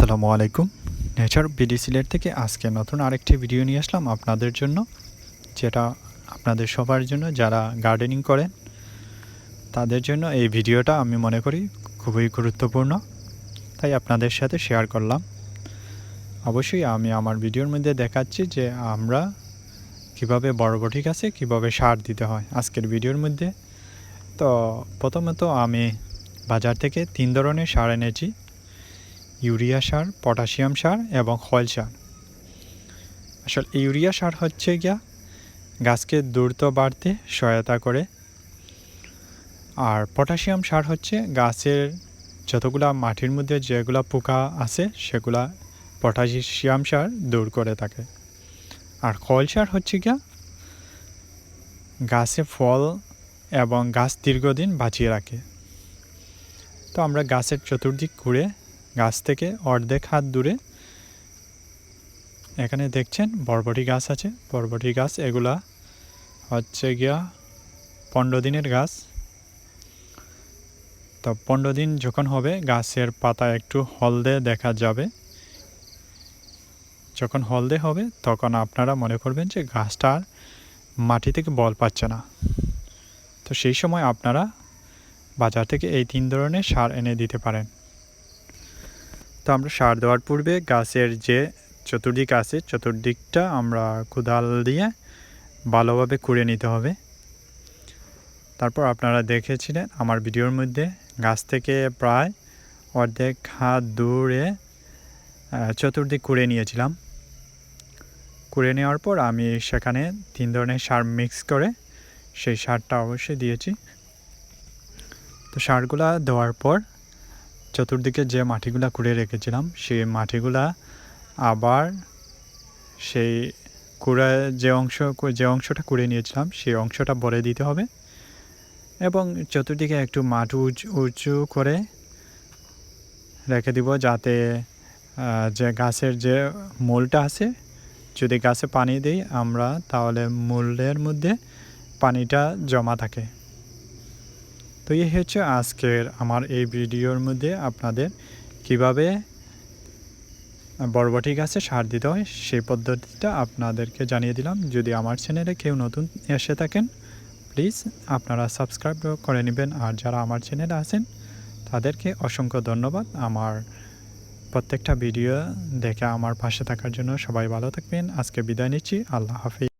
আসসালামু আলাইকুম। Nature BD Sylhet থেকে আজকে নতুন আরেকটি ভিডিও নিয়ে আসলাম আপনাদের জন্য, যেটা আপনাদের সবার জন্য যারা গার্ডেনিং করেন, তাদের জন্য এই ভিডিওটা আমি মনে করি খুবই গুরুত্বপূর্ণ। তাই আপনাদের সাথে শেয়ার করলাম। অবশ্যই আমি আমার ভিডিওর মধ্যে দেখাচ্ছি যে আমরা কীভাবে বরবটি গাছে কীভাবে সার দিতে হয় আজকের ভিডিওর মধ্যে। তো প্রথমত আমি বাজার থেকে তিন ধরনের সার এনেছি। ইউরিয়া সার, পটাশিয়াম সার এবং খয়েল সার। আসলে ইউরিয়া সার হচ্ছে গিয়া গাছকে দ্রুত বাড়তে সহায়তা করে। আর পটাশিয়াম সার হচ্ছে গাছের যতগুলা মাটির মধ্যে যেগুলা পোকা আছে, সেগুলা পটাশিয়াম সার দূর করে থাকে। আর খয়েল সার হচ্ছে গিয়া গাছে ফল এবং গাছ দীর্ঘদিন বাঁচিয়ে রাখে। তো আমরা গাছের চতুর্দিক ঘুরে গাছ থেকে অর্ধেক হাত দূরে। এখানে দেখছেন বরবটি গাছ আছে। বরবটি গাছ এগুলা হচ্ছে গিয়া পনেরো দিনের গাছ। তো পনেরো দিন যখন হবে, গাছের পাতা একটু হলদে দেখা যাবে। যখন হলদে হবে, তখন আপনারা মনে করবেন যে গাছটার মাটি থেকে বল পাচ্ছে না। তো সেই সময় আপনারা বাজার থেকে এই তিন ধরনের সার এনে দিতে পারেন। তো আমরা সার দেওয়ার পূর্বে গাছের যে চতুর্দিক আছে, চতুর্দিকটা আমরা কোদাল দিয়ে ভালোভাবে কুড়ে নিতে হবে। তারপর আপনারা দেখেছিলেন আমার ভিডিওর মধ্যে গাছ থেকে প্রায় অর্ধেক হাত দূরে চতুর্দিক কুড়ে নিয়েছিলাম। কুড়ে নেওয়ার পর আমি সেখানে তিন ধরনের সার মিক্স করে সেই সারটা অবশ্যই দিয়েছি। তো সারগুলা দেওয়ার পর চতুর্দিকে যে মাটিগুলা কুড়ে রেখেছিলাম, সেই মাটিগুলা আবার সেই কুড়ে, যে অংশ, যে অংশটা কুড়ে নিয়েছিলাম, সেই অংশটা ভরে দিতে হবে এবং চতুর্দিকে একটু মাটি উঁচু করে রেখে দিব যাতে যে গাছের যে মূলটা আছে, যদি গাছে পানি দিই আমরা তাহলে মূলের মধ্যে পানিটা জমা থাকে। তো এই হচ্ছে আজকের আমার এই ভিডিওর মধ্যে আপনাদের কীভাবে বরবটি গাছে সার দিতে হয় সেই পদ্ধতিটা আপনাদেরকে জানিয়ে দিলাম। যদি আমার চ্যানেলে কেউ নতুন এসে থাকেন, প্লিজ আপনারা সাবস্ক্রাইব করে নেবেন। আর যারা আমার চ্যানেলে আছেন, তাদেরকে অসংখ্য ধন্যবাদ। আমার প্রত্যেকটা ভিডিও দেখে আমার পাশে থাকার জন্য সবাই ভালো থাকবেন। আজকে বিদায় নিচ্ছি। আল্লাহ হাফিজ।